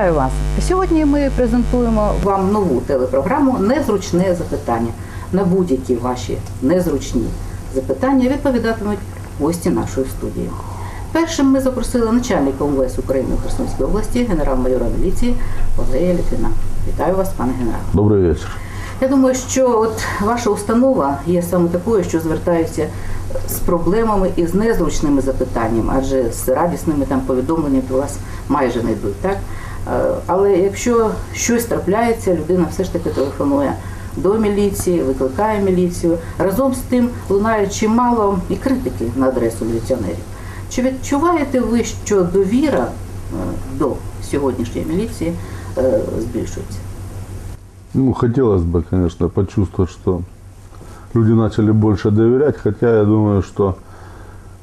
Вітаю вас! Сьогодні ми презентуємо вам нову телепрограму Незручне запитання. На будь-які ваші незручні запитання відповідатимуть гості нашої студії. Першим ми запросили начальника МВС України у Херсонській області, генерал-майора міліції Олея Літвіна. Вітаю вас, пане генерал. Добрий вечір. Я думаю, що от ваша установа є саме такою, що звертаються з проблемами і з незручними запитаннями, адже з радісними там повідомленнями до вас майже не йдуть, так? Е, Але якщо щось трапляється, людина все ж таки телефонує до міліції, викликає міліцію. Разом з тим лунає чимало і критики на адресу міліціонерів. Чи відчуваєте ви, що довіра е, до сьогоднішньої міліції е, збільшується? Ну, хотелось бы, конечно, почувствовать, что люди начали больше доверять, хотя я думаю, что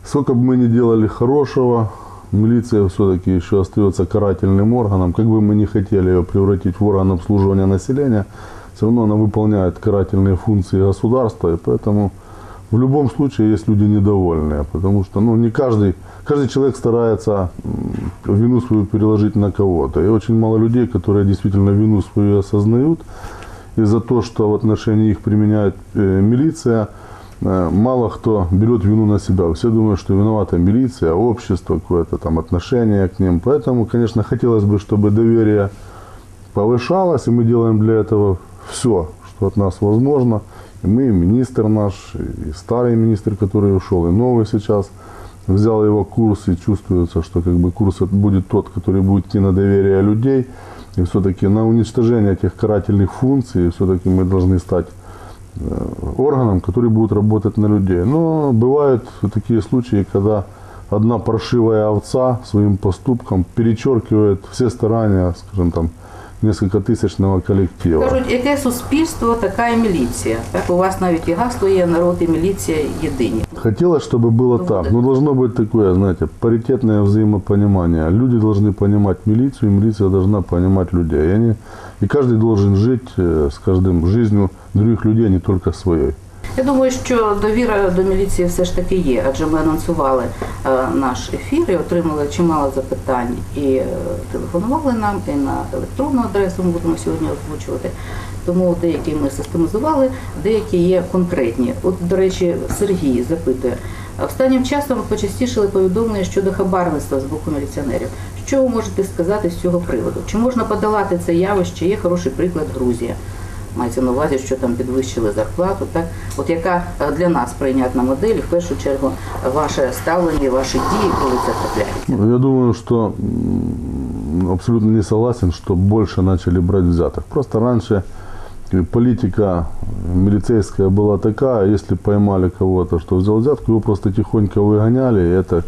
сколько бы мы ни делали хорошего, милиция все-таки еще остается карательным органом. Как бы мы ни хотели ее превратить в орган обслуживания населения, все равно она выполняет карательные функции государства, и поэтому в любом случае есть люди недовольные, потому что ну, не каждый, каждый человек старается вину свою переложить на кого-то. И очень мало людей, которые действительно вину свою осознают. И за то, что в отношении их применяет э, милиция, мало кто берет вину на себя. Все думают, что виновата милиция, общество, какое-то там отношение к ним. Поэтому, конечно, хотелось бы, чтобы доверие повышалось, и мы делаем для этого все, что от нас возможно. И мы, и министр наш, и старый министр, который ушел, и новый сейчас взял его курс, и чувствуется, что как бы курс будет тот, который будет идти на доверие людей. И все-таки на уничтожение этих карательных функций, все-таки мы должны стать э, органом, который будет работать на людей. Но бывают такие случаи, когда одна паршивая овца своим поступком перечеркивает все старания, скажем там, несколько тысячного коллектива. Кажуть, яке суспільство, така і міліція. Так у вас навіть і гасло є народ і міліція єдині. Хотелось, чтобы было Ну, так. вот Но должно быть такое, знаете, паритетное взаимопонимание. Люди должны понимать милицию, и милиция должна понимать людей. И, они, и каждый должен жить э, с каждым жизнью других людей, а не только своей. Я думаю, що довіра до міліції все ж таки є, адже ми анонсували е, наш ефір і отримали чимало запитань і е, телефонували нам, і на електронну адресу ми будемо сьогодні озвучувати. Тому деякі ми систематизували, деякі є конкретні. От, до речі, Сергій запитує. Останнім часом почастішили повідомлення щодо хабарництва з боку міліціонерів. Що ви можете сказати з цього приводу? Чи можна подолати це явище? Є хороший приклад Грузія. Мається на увазі, що там підвищили зарплату, так от яка е, для нас прийнятна модель, в першу чергу ваше ставлення, ваші дії, коли це трапляється. Ну, Я думаю, м, абсолютно не согласен, что больше начали брать взяток. Просто раньше политика милицейская была такая, если поймали кого-то, что взял взятку, его просто тихонько выгоняли, и это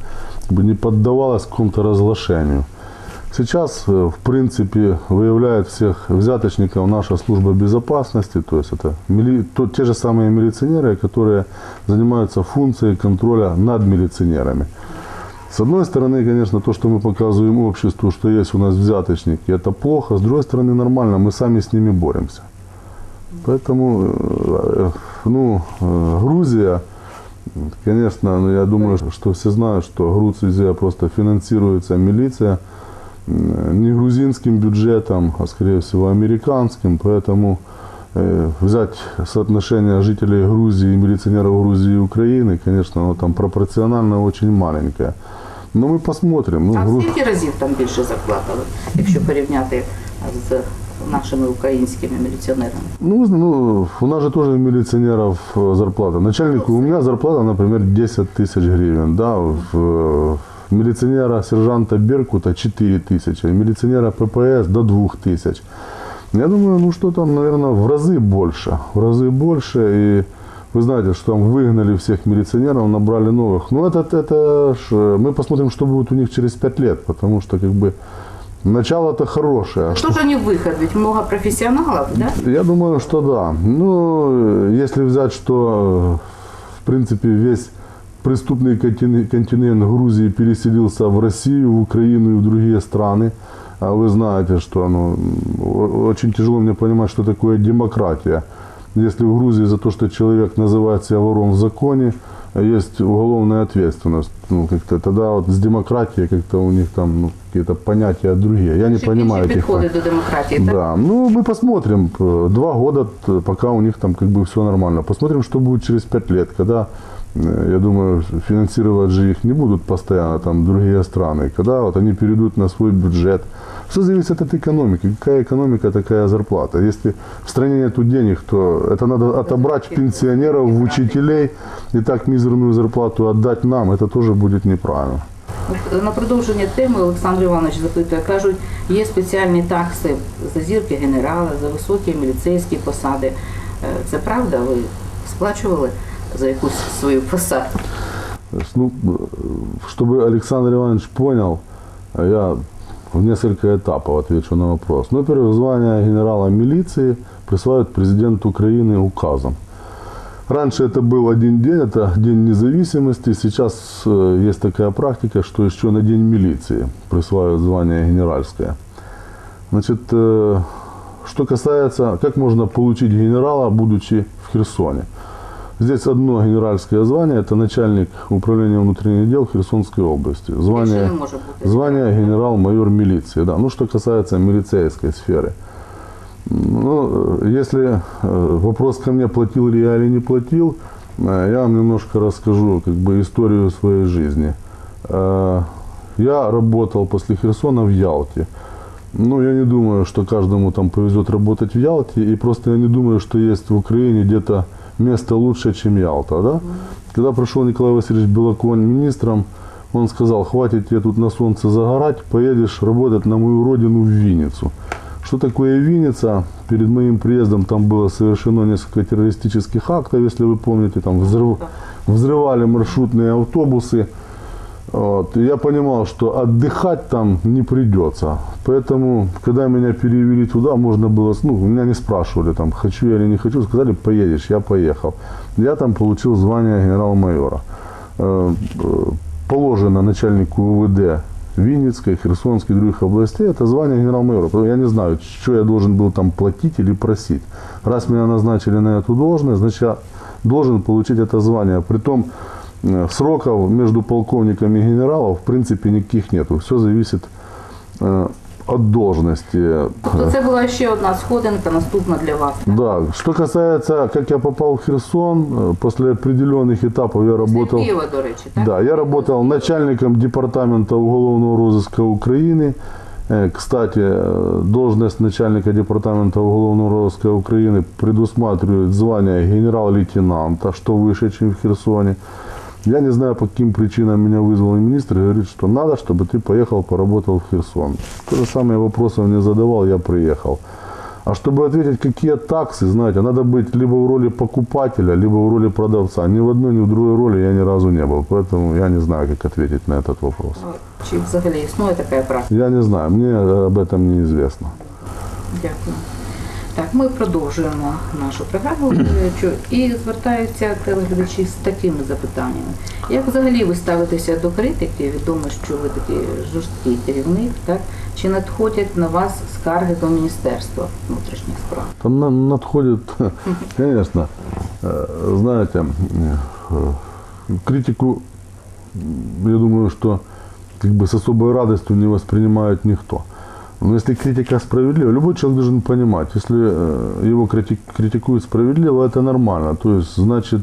как бы не поддавалось какому-то разглашению. Сейчас, э, в принципе, выявляет всех взяточников наша служба безопасности, то есть это мили- то- те же самые милиционеры, которые занимаются функцией контроля над милиционерами. С одной стороны, конечно, то, что мы показываем обществу, что есть у нас взяточники, это плохо. С другой стороны, нормально, мы сами с ними боремся. Поэтому, э, ну, э, Грузия, конечно, ну, я думаю, что все знают, что Грузия просто финансируется милиция э, не грузинским бюджетом, а скорее всего американским, поэтому э, взять соотношение жителей Грузии и милиционеров Грузии и Украины, конечно, оно там пропорционально очень маленькое. Но мы посмотрим. Ну, А Гру- скільки разів там більше зарплата, от, якщо порівняти з нашими українськими міліціонерами? Ну, вы зна- ну, у нас же тоже милиционеров э, зарплата. Начальнику у меня зарплата, например, 10 тысяч гривен. Да, в, э, милиционера сержанта Беркута 4 тысячи, милиционера ППС до 2 тысяч. Я думаю, ну что там, наверное, в разы больше. В разы больше. И вы знаете, что там выгнали всех милиционеров, набрали новых. Ну, это, это ж, э, мы посмотрим, что будет у них через 5 лет, потому что как бы начало-то хорошее. Что же не выход? Ведь много профессионалов, да? я думаю, что да. Ну, если взять, что, в принципе, весь преступный контин- континент Грузии переселился в Россию, в Украину и в другие страны, а вы знаете, что ну, очень тяжело мне понимать, что такое демократия. Если в Грузии за то, что человек называет себя вором в законе, есть уголовная ответственность. Ну, как-то тогда вот с демократией как-то у них там ну, какие-то понятия другие. Я не Чи понимаю інші этих підходи до демократії, так? Да, ну мы посмотрим. П- Два года, т- пока у них там как бы все нормально. Посмотрим, что будет через пять лет, когда, э, я думаю, финансировать же их не будут постоянно там другие страны, когда вот они перейдут на свой бюджет. Все зависит от экономики. Какая экономика, такая зарплата. Если в стране нет денег, то это надо отобрать в пенсионеров, в учителей и так мизерную зарплату отдать нам. Это тоже будет неправильно. От На продовження теми Олександр Іванович запитує, кажуть, є спеціальні такси за зірки генерала, за високі міліцейські посади. Е, Це правда? Ви сплачували за якусь свою посаду? То есть, ну, э, чтобы Александр Иванович понял, я в несколько этапов отвечу на вопрос. Ну, во-первых, звание генерала милиции присваивает президент Украины указом. Раньше это был один день, это День независимости. Сейчас э, есть такая практика, что еще на День милиции присваивают звание генеральское. Значит, э, что касается, как можно получить генерала, будучи в Херсоне. Здесь одно генеральское звание, это начальник управления внутренних дел Херсонской области. Звание, звание генерал-майор милиции. Да. Ну, что касается милицейской сферы. Ну, э, если э, вопрос ко мне, платил ли я или не платил, э, я вам немножко расскажу как бы историю своей жизни. Я работал после Херсона в Ялте. Ну, я не думаю, что каждому там повезет работать в Ялте, и просто я не думаю, что есть в Украине где-то место лучше, чем Ялта, да? Когда пришел Николай Васильевич Белоконь министром, он сказал, хватит тебе тут на солнце загорать, поедешь работать на мою родину в Винницу. Что такое Винница? Перед моим приездом там было совершено несколько террористических актов, если вы помните, там взрыв- взрывали маршрутные автобусы. Вот. И я понимал, что отдыхать там не придется. Поэтому, когда меня перевели туда, можно было, ну, меня не спрашивали, там, хочу я или не хочу, сказали, поедешь, я поехал. Я там получил звание генерал-майора. Э, э, Положено начальнику УВД Винницкой, Херсонской, других областей, это звание генерал-майора. Я не знаю, что я должен был там платить или просить. Раз меня назначили на эту должность, значит, я должен получить это звание. Притом э, сроков между полковником и генералом в принципе никаких нету. Все зависит э, от должности. Тобто це була ще одна сходинка, наступна для вас. так? Да. Что касается, как я попал в Херсон, э, после определенных этапов я Після работал... Києва, до речі, так? Да, я работал начальником департамента уголовного розыска Украины. Э, Кстати, э, должность начальника департамента уголовного розыска Украины предусматривает звание генерал-лейтенанта, что выше, чем в Херсоне. Я не знаю, по каким причинам меня вызвал министр и говорит, что надо, чтобы ты поехал, поработал в Херсон. То же самое вопросы он мне задавал, я приехал. А чтобы ответить, какие таксы, знаете, надо быть либо в роли покупателя, либо в роли продавца. Ни в одной, ни в другой роли я ни разу не был. Поэтому я не знаю, как ответить на этот вопрос. Ну, Чи взагалі існує така практика? Я не знаю, мне об этом неизвестно. Дякую. Так, ми продовжуємо нашу програму Юрійовичу, і звертаються телеглядачі з такими запитаннями. Як взагалі ви ставитеся до критики? Відомо, що ви такий жорсткий керівник, так? Чи надходять на вас скарги до Міністерства внутрішніх справ? Там на- надходит, конечно, э, знаете, э, критику, м, я думаю, что как бы с особой радостью не воспринимает никто. Но если критика справедлива, любой человек должен понимать, если э, его крити- критикуют справедливо, это нормально. То есть, значит,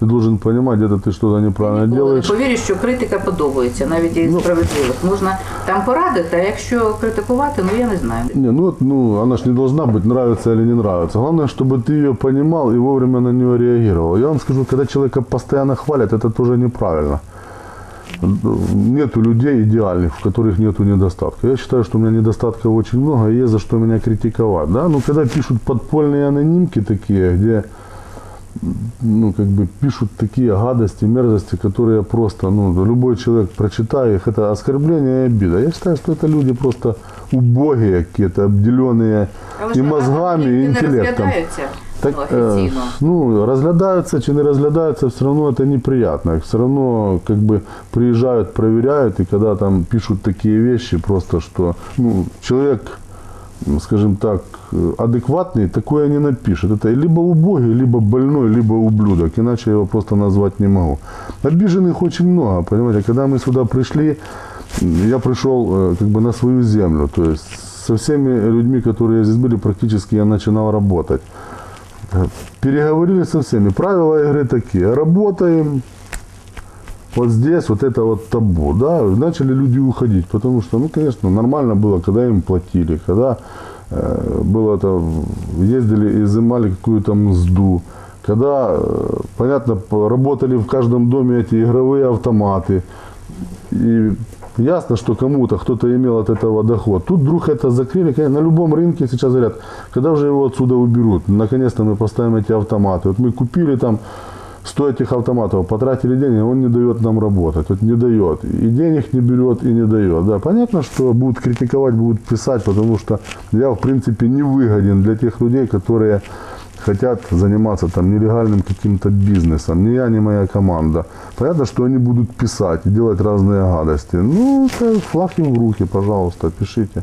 ты должен понимать, где-то ты что-то неправильно Ніколи не делаешь. повірю, що критика подобається, навіть і Ну. справедливих. Можна там порадити, а якщо критикувати, ну я не знаю. Не, ну, вот, ну, она же не должна быть, нравится или не нравится. Главное, чтобы ты ее понимал и вовремя на нее реагировал. Я вам скажу, когда человека постоянно хвалят, это тоже неправильно. Нету людей идеальных, в которых нету недостатка. Я считаю, что у меня недостатков очень много, и есть за что меня критиковать. Да? Но когда пишут подпольные анонимки такие, где ну, как бы пишут такие гадости, мерзости, которые просто, ну, любой человек, прочитая их, это оскорбление и обида. Я считаю, что это люди просто убогие какие-то, обделенные Але и мозгами, и интеллектом. Розглядаються Так, ну, э, офіційно. ну, разглядаются, чи не разглядаются, все равно это неприятно. Все равно как бы приезжают, проверяют, и когда там пишут такие вещи, просто что ну, человек скажем так, адекватный, такое не напишет. Это либо убогий, либо больной, либо ублюдок. Иначе я его просто назвать не могу. Обиженных очень много, понимаете. Когда мы сюда пришли, я пришел э, как бы на свою землю. То есть со всеми людьми, которые здесь были, практически я начинал работать. Переговорили со всеми. Правила игры такие. Работаем, вот здесь вот это вот табу, да, начали люди уходить, потому что, ну, конечно, нормально было, когда им платили, когда э, было это, ездили и изымали какую-то мзду, когда, э, понятно, работали в каждом доме эти игровые автоматы, и ясно, что кому-то, кто-то имел от этого доход. Тут вдруг это закрыли. На любом рынке сейчас говорят, когда уже его отсюда уберут, наконец-то мы поставим эти автоматы. Вот мы купили там 100 этих автоматов, потратили деньги, он не дает нам работать. Вот не дает. И денег не берет, и не дает. Да, понятно, что будут критиковать, будут писать, потому что я, в принципе, не выгоден для тех людей, которые хотят заниматься там нелегальным каким-то бизнесом. Ни я, ни моя команда. Понятно, что они будут писать и делать разные гадости. Ну, это флаг им в руки, пожалуйста, пишите.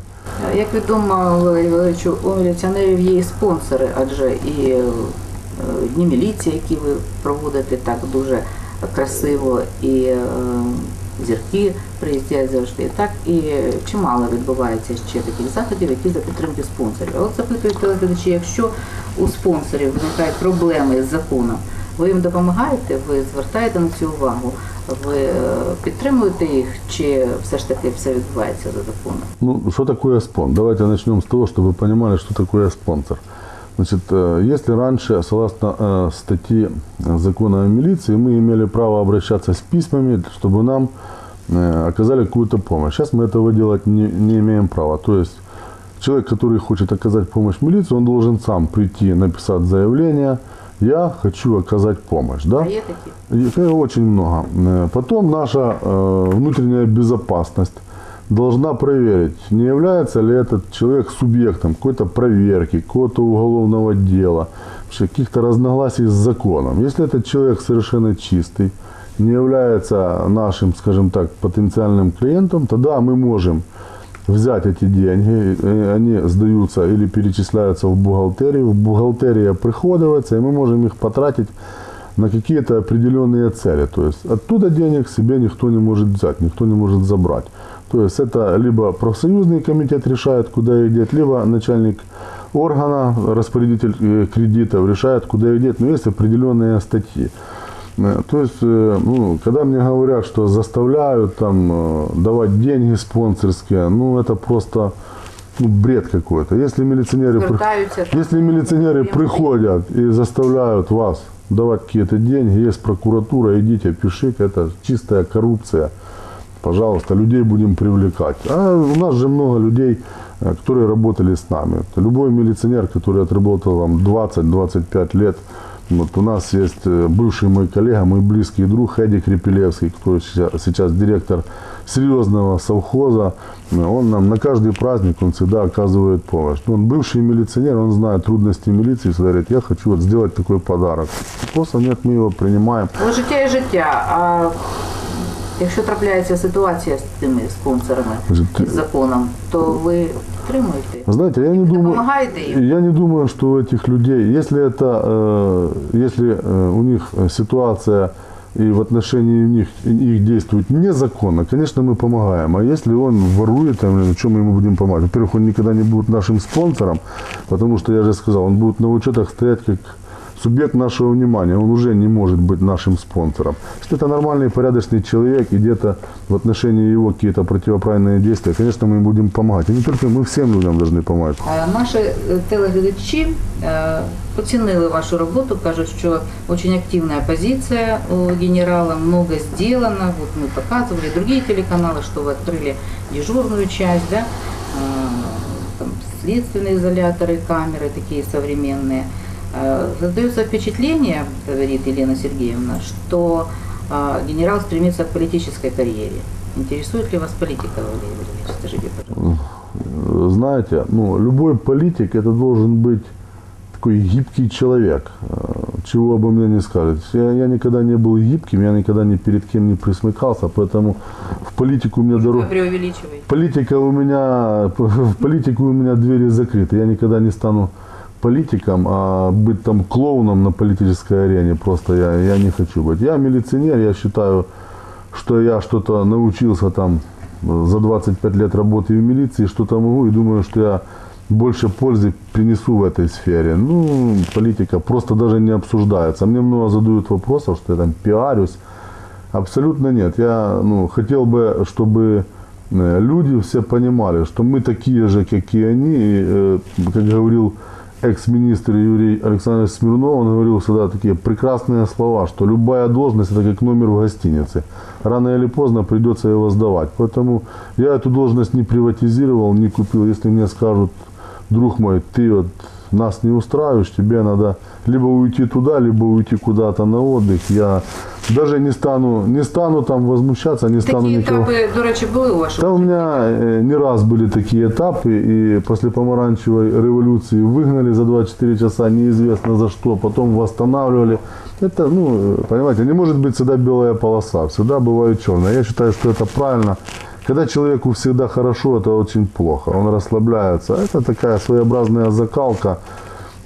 Як відомо, Валерій Валерійовичу, у міліціонерів є і спонсори, адже і е, дні міліції, які ви проводите так дуже красиво, і е, зірки приїздять завжди. Так і чимало відбувається ще таких заходів, які за підтримки спонсорів. От запитують телеглядачі, якщо у спонсорів виникають проблеми з законом, ви їм допомагаєте, ви звертаєте на цю увагу, ви е, підтримуєте їх, чи все ж таки все відбувається за законом? Ну, что такое спон? Давайте начнем с того, чтобы вы понимали, что такое спонсор. Значит, э, если раньше, согласно э, статье закона о милиции, мы имели право обращаться с письмами, чтобы нам э, оказали какую-то помощь. Сейчас мы этого делать не, не имеем права. То есть человек, который хочет оказать помощь милиции, он должен сам прийти, написать заявление, я хочу оказать помощь. Да? А? И, э, Очень много. Потом наша внутренняя безопасность должна проверить, не является ли этот человек субъектом какой-то проверки, какого-то уголовного дела, каких-то разногласий с законом. Если этот человек совершенно чистый, не является нашим, скажем так, потенциальным клиентом, тогда мы можем взять эти деньги, они сдаются или перечисляются в бухгалтерию, в бухгалтерия приходуется, и мы можем их потратить на какие-то определенные цели. То есть оттуда денег себе никто не может взять, никто не может забрать. То есть это либо профсоюзный комитет решает, куда идет, либо начальник органа, распорядитель э, кредитов решает, куда идет. Но есть определенные статьи. Э, То есть, э, ну, когда мне говорят, что заставляют там давать деньги спонсорские, ну, это просто ну, бред какой-то. Если милиционеры, там, если милиционеры приходят и заставляют вас давать какие-то деньги, есть прокуратура, идите, пишите, это чистая коррупция. Пожалуйста, людей будем привлекать. А у нас же много людей, э, которые работали с нами. Любой милиционер, который отработал там 20-25 лет, вот у нас есть э, бывший мой коллега, мой близкий друг Эдди Крепелевский, который сейчас, сейчас директор серьезного совхоза. Э, Он нам на каждый праздник, он всегда оказывает помощь. Ну, Он бывший милиционер, он знает трудности милиции, всегда говорит, я хочу вот сделать такой подарок. Просто нет, мы его принимаем. Ну, життя і життя. А якщо трапляється ситуація з тими спонсорами Значить, з законом, то ви підтримуєте? Вы Знаете, я не думаю, Допомагаєте їм? я не думаю, что у этих людей, если это, э, если э, у них э, ситуация и в отношении них, их действует незаконно, конечно, мы помогаем. А если он ворует, там, чем мы ему будем помогать? Во-первых, он никогда не будет нашим спонсором, потому что, я же сказал, он будет на учетах стоять как субъект нашего внимания, он уже не может быть нашим спонсором. Если это нормальный, порядочный человек, и где-то в отношении его какие-то противоправные действия, конечно, мы им будем помогать. И не только мы, всем людям должны помогать. Е, Наші е, телеглядачі е, оцінили вашу роботу, кажуть, що дуже активна позиція у генерала, много сделано. Вот мы показывали другие телеканалы, что вы открыли дежурную часть, да, э, там следственные изоляторы, камеры такие современные. Э, Создается впечатление, говорит Елена Сергеевна, что э, генерал стремится к политической карьере. Интересует ли вас политика, Валерий Валерьевич? Скажите, пожалуйста. знаете, ну, любой политик это должен быть такой гибкий человек, э, чего обо мне не скажет. Я, я никогда не был гибким, я никогда ни перед кем не присмыкался, поэтому в политику у меня дорога. Политика у меня, в политику у меня двери закрыты. Я никогда не стану политиком, а быть там клоуном на политической арене просто я, я не хочу быть. Я милиционер, я считаю, что я что-то научился там э, за 25 лет работы в милиции, что-то могу и думаю, что я больше пользы принесу в этой сфере. Ну, политика просто даже не обсуждается. Мне много задают вопросов, что я там пиарюсь. Абсолютно нет. Я ну, хотел бы, чтобы э, люди все понимали, что мы такие же, как и они. И, э, как говорил экс-министр Юрий Александрович Смирнов, он говорил всегда такие прекрасные слова, что любая должность это как номер в гостинице. Рано или поздно придется его сдавать. Поэтому я эту должность не приватизировал, не купил. Если мне скажут, друг мой, ты вот нас не устраиваешь, тебе надо либо уйти туда, либо уйти куда-то на отдых. Я даже не стану, не стану там возмущаться, не стану Такі никого... етапи, до речі, були у вашому Да, у меня э, не раз были такие этапы, и после помаранчевой революции выгнали за 24 часа, неизвестно за что, потом восстанавливали. Это, ну, понимаете, не может быть всегда белая полоса, всегда бывает черная. Я считаю, что это правильно. Когда человеку всегда хорошо, это очень плохо, он расслабляется. Это такая своеобразная закалка.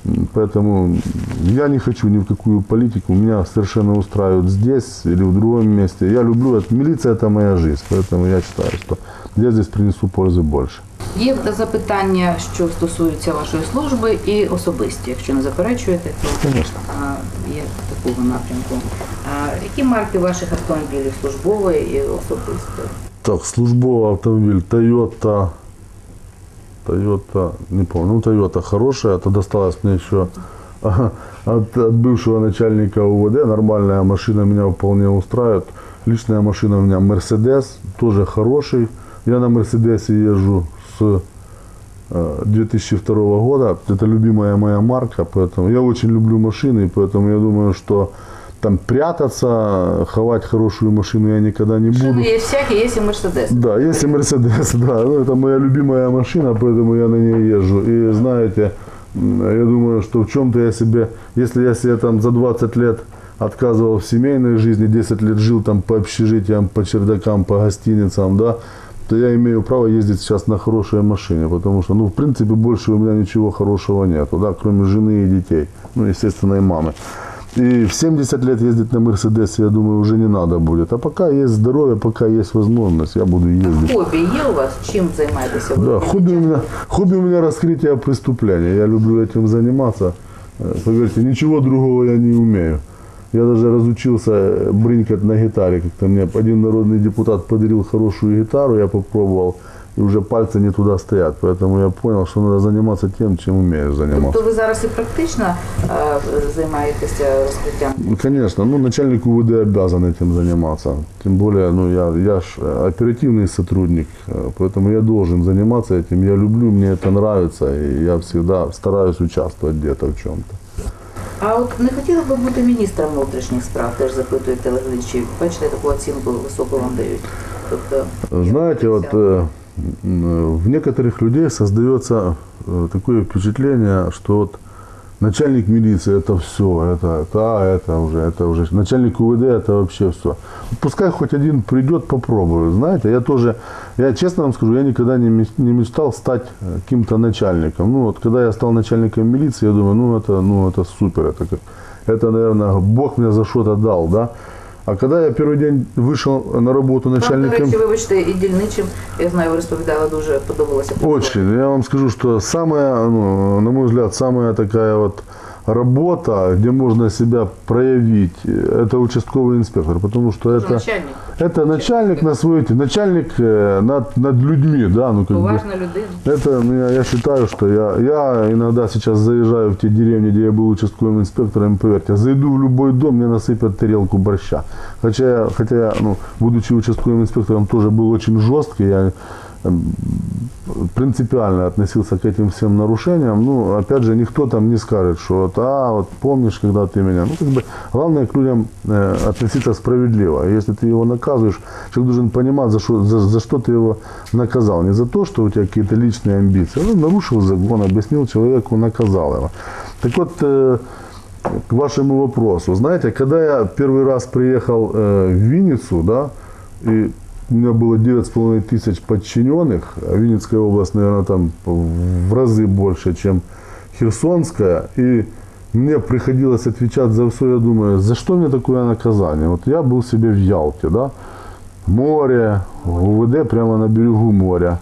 М, Поэтому я не хочу ни в какую политику. Меня совершенно устраивает здесь или в другом месте. Я люблю это. Милиция это моя жизнь. Поэтому я считаю, что я здесь принесу пользы больше. Є запитання, що стосуються вашої служби, і особисті. Якщо не заперечуєте, то Конечно. а, є такого напрямку. А, які марки ваших автомобілів службової і особистої? Так, службовый автомобиль Toyota. Toyota, не помню, ну Toyota хорошая, это досталось мне еще от, от бывшего начальника УВД. Нормальная машина меня вполне устраивает. Личная машина у меня Mercedes, тоже хороший. Я на Мерседесе езжу с э, 2002 года. Это любимая моя марка, поэтому я очень люблю машины, поэтому я думаю, что там прятаться, ховать хорошую машину я никогда не буду. Шини є всякі, є і Мерседес. Да, есть и Мерседес, да. Ну, это моя любимая машина, поэтому я на ней езжу. И знаете, м, я думаю, что в чем-то я себе, если я себе там за 20 лет отказывал в семейной жизни, 10 лет жил там по общежитиям, по чердакам, по гостиницам, да, то я имею право ездить сейчас на хорошей машине, потому что, ну, в принципе, больше у меня ничего хорошего нету, да, кроме жены и детей, ну, естественно, и мамы. И в 70 лет ездить на Мерседесе, я думаю, уже не надо будет. А пока есть здоровье, пока есть возможность, я буду ездить. Хобі є у вас? Чим займаєтеся? ви? Да, хобби у меня, хобби у меня раскрытие преступления. Я люблю этим заниматься. Э, Поверьте, ничего другого я не умею. Я даже разучился э, брынкать на гитаре. Как-то мне один народный депутат подарил хорошую гитару, я попробовал, и уже пальцы не туда стоят. Поэтому я понял, что надо заниматься тем, чем умеешь заниматься. Тобто ви зараз і практично е, займаєтеся розкриттям? Ну, Конечно, ну начальник УВД обязан этим заниматься. Тем более, ну я, я ж э, оперативный сотрудник, э, поэтому я должен заниматься этим. Я люблю, мне это нравится, и я всегда стараюсь участвовать где-то в чем-то. А от не хотіли б бути міністром внутрішніх справ, теж запитують телеглядачі. Бачите, таку оцінку високу вам дають. Тобто, Знаете, вот э, м, в некоторых людей создается э, такое впечатление, что вот начальник милиции это все, это, это, это уже, это уже, начальник УВД это вообще все. Пускай хоть один придет, попробую. Знаете, я тоже, я честно вам скажу, я никогда не, не мечтал стать э, каким-то начальником. Ну вот, когда я стал начальником милиции, я думаю, ну это, ну это супер, это, это, наверное, Бог мне за что-то дал, да. А когда я первый день вышел на работу вам, до начальником... речі, вибачте, і дільничим, я знаю, ви розповідали, дуже подобалося. Очень. Я вам скажу, что самая, ну, на мой взгляд, самая такая вот работа, где можно себя проявить, это участковый инспектор, потому что Тоже это, начальник, это начальник на свой, начальник э, над, над людьми, да, ну как бы. Это ну, я, я считаю, что я, я иногда сейчас заезжаю в те деревни, где я был участковым инспектором, поверьте, зайду в любой дом, мне насыпят тарелку борща. Хотя, хотя ну, будучи участковым инспектором, тоже был очень жесткий, я эм, принципиально относился к этим всем нарушениям. Ну, опять же, никто там не скажет, что вот, а, вот помнишь, когда ты меня... Ну, как бы, главное к людям э, относиться справедливо. Если ты его наказываешь, человек должен понимать, за что, за, за что ты его наказал. Не за то, что у тебя какие-то личные амбиции. Он нарушил закон, объяснил человеку, наказал его. Так вот, э, к вашему вопросу. Знаете, когда я первый раз приехал э, в Винницу, да, и у меня было 9,5 тысяч подчиненных, а Винницкая область, наверное, там в разы больше, чем Херсонская. И мне приходилось отвечать за все, я думаю, за что мне такое наказание? Вот я был себе в Ялте, да, море, УВД прямо на берегу моря,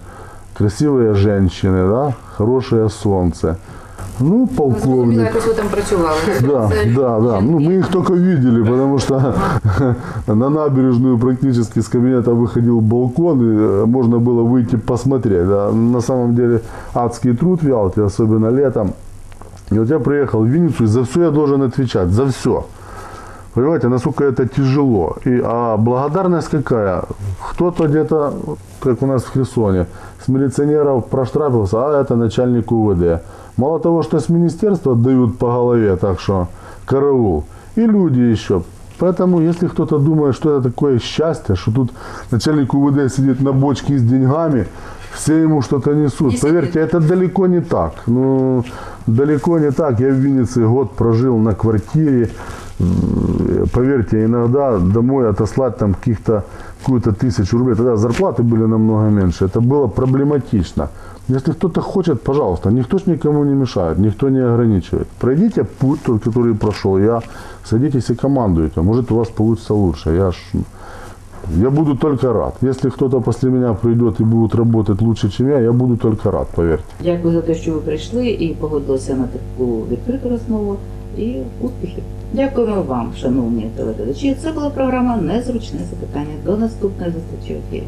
красивые женщины, да, хорошее солнце. Ну, полковник. якось ви там працювали. Да, да, да. Ну, мы их только видели, потому что на набережную практически с кабинета выходил балкон, и можно было выйти посмотреть. Да. На самом деле адский труд в Ялте, особенно летом. И вот я приехал в Винницу, и за все я должен отвечать, за все. Понимаете, насколько это тяжело. И, а благодарность какая? Кто-то где-то, как у нас в Херсоне, с милиционеров проштрафился, а это начальник УВД. Мало того, что с министерства дают по голове, так что караул. И люди еще. Поэтому, если кто-то думает, что это такое счастье, что тут начальник УВД сидит на бочке с деньгами, все ему что-то несут. И Поверьте, это далеко не так. Ну, далеко не так. Я в Виннице год прожил на квартире. Поверьте, иногда домой отослать там каких-то какую-то тысячу рублей. Тогда зарплаты были намного меньше. Это было проблематично. Если кто-то хочет, пожалуйста, никто ж никому не мешает, никто не ограничивает. Пройдите путь, тот, который прошел я, садитесь и командуйте. Может, у вас получится лучше. Я ж я буду только рад. Если кто-то после меня придет и будет работать лучше, чем я, я буду только рад, поверьте. Дякую за те, що ви прийшли і погодилися на таку відкриту розмову. І успіхів. Дякуємо вам, шановні телеглядачі. Це була програма Незручне запитання. До наступної зустрічі.